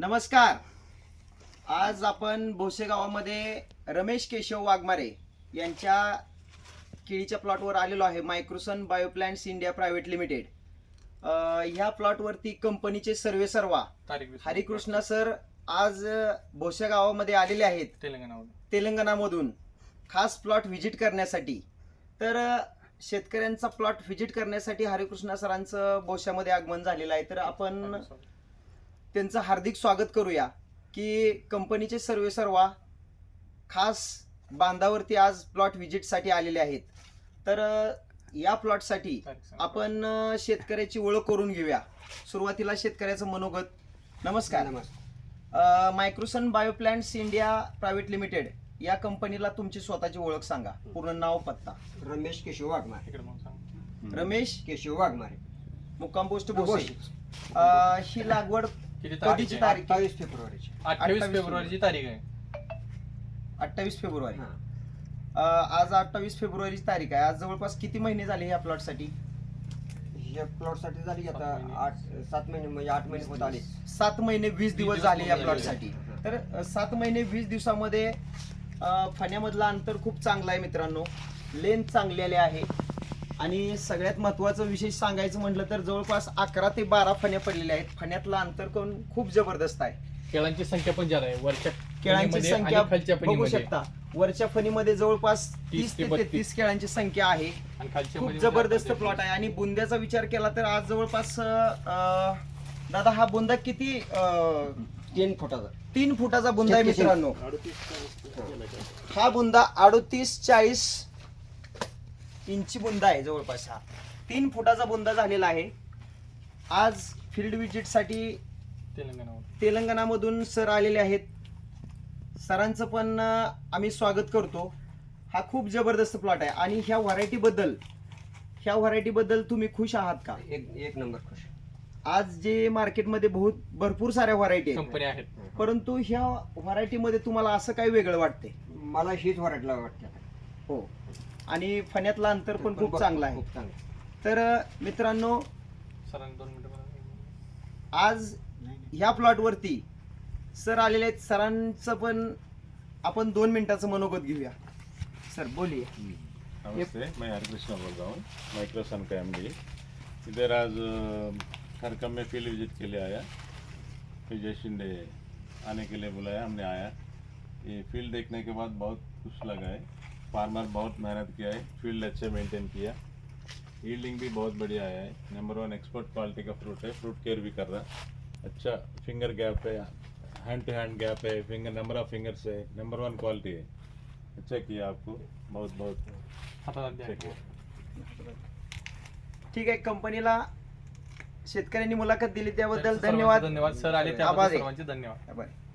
नमस्कार. आज आपण भोसे गावामध्ये रमेश केशव वाघमारे यांच्या केळीच्या प्लॉटवर आलेलो आहे Microsun bioplants India private limited. ह्या प्लॉटवरती कंपनीचे सर्वे सर्वा. हरिकृष्णा सर आज भोसे गावामध्ये आलेले आहेत. तेलंगणामध्ये तेलंगणामधून. खास प्लॉट व्हिजिट करण्यासाठी. तर शेतकऱ्यांचा प्लॉट व्हिजिट करण्यासाठी हरिकृष्णा सरांचं भोश्यामध्ये आगमन झालेलं आहे. तर आपण त्यांचं हार्दिक स्वागत करूया की कंपनीचे सर्वे सर्वा खास बांधावरती आज प्लॉट व्हिजिटसाठी आलेले आहेत. तर या प्लॉटसाठी. आपण शेतकऱ्याची ओळख करून घेऊया. सुरुवातीला शेतकऱ्याचं मनोगत. नमस्कार. अ, Microsun bioplants India private limited या कंपनीला तुमची स्वतःची ओळख सांगा. पूर्ण नाव पत्ता. रमेश केशव वाघमारे. रमेश? केशव वाघमारे. मुक्काम पोस्ट ही लागवड किती कधीची तारीख तारीख अठ्ठावीस फेब्रुवारीची. अठ्ठावीस 28 फेब्रुवारीची तारीख आहे. अठ्ठावीस फेब्रुवारी. हा. अ, आज अठ्ठावीस फेब्रुवारीची तारीख आहे. आज जवळपास किती महिने झाले ह्या प्लॉटसाठी? या प्लॉटसाठी झाली आता सात महिने. आठ सात महिने म्हणजे आठ महिने होत आले. सात महिने वीस दिवस दिवस झाले या पूर्ण प्लॉटसाठी. तर अ, सात महिने वीस दिवसामध्ये अ, फण्यामधलं अंतर खूप चांगलं आहे मित्रांनो. लेंथ चांगली आली आहे. आणि सगळ्यात महत्वाचं विशेष सांगायचं म्हटलं तर जवळपास अकरा ते बारा फण्या पडलेल्या आहेत. फण्यातलं अंतर पण खूप जबरदस्त आहे. केळांची संख्या पण जास्त आहे. वरच्या केळांची फणीमध्ये आणि संख्या खालच्या बघू फणीमध्ये. शकता. वरच्या फणीमध्ये जवळपास तीस ते ते बत्तीस. तेहतीस केळांची संख्या आहे. आणि खालच्या खूप मध्ये जबरदस्त प्लॉट आहे. आणि बुंद्याचा विचार केला तर आज जवळपास अं, दादा हा बुंदा किती अं, तीन फुटाचा. तीन फुटाचा बुंदा आहे मित्रांनो. हा बुंदा अडोतीस चाळीस इंची बुंदा आहे जवळपास हा. तीन फुटाचा बुंदा झालेला आहे. आज फील्ड विजिटसाठी तेलंगणामध्ये तेलंगणामधून सर आलेले आहेत. सरांचं पण आम्ही स्वागत करतो. हा खूप जबरदस्त प्लॉट आहे. आणि ह्या व्हरायटी बद्दल ह्या व्हरायटी बद्दल तुम्ही खुश आहात का? एक एक नंबर खुश. आज जे मार्केटमध्ये बहुत भरपूर साऱ्या व्हरायटी आहेत. कंपनी आहेत. परंतु ह्या व्हरायटी मध्ये तुम्हाला असं काय वेगळं वाटते मला हीच वरायला वाटते. हो. आणि फण्यातलं अंतर पण खूप चांगलं आहे. खूप चांगलं तर मित्रांनो सरांनी दोन मिनिटं बोला. आज ह्या प्लॉटवरती सर आलेले आहेत. सरांचं पण आपण दोन मिनिटाचं मनोगत घेऊया. सर बोलिए नमस्ते. मैं हरिकृष्ण बोल रहा हूँ माइक्रोसन का एमडी इधर आज सरकम में फील्ड विजिट के लिए आया. विजय शिंदे आने के लिए बुलाया हमने आया. ये फील्ड देखने के बाद बहुत खुश लगा है. फार्मर बहुत मेहनत किया है फील्ड अच्छे मेंटेन किया यील्डिंग भी बहुत बढ़िया आया है। नंबर वन एक्सपोर्ट क्वालिटी का फ्रूट है। फ्रूट केयर भी कर रहा है। अच्छा फिंगर गैप है हैंड टू हैंड गैप है फिंगर नंबर ऑफ फिंगर्स है नंबर वन क्वालिटी है। अच्छा किया आपको। बहुत बहुत. ठीक आहे कंपनीला शेतकऱ्यांनी मुलाखत दिली त्याबद्दल धन्यवाद. धन्यवाद. सर आले आभार. त्याबद्दल. सर्वांचे धन्यवाद. बरं.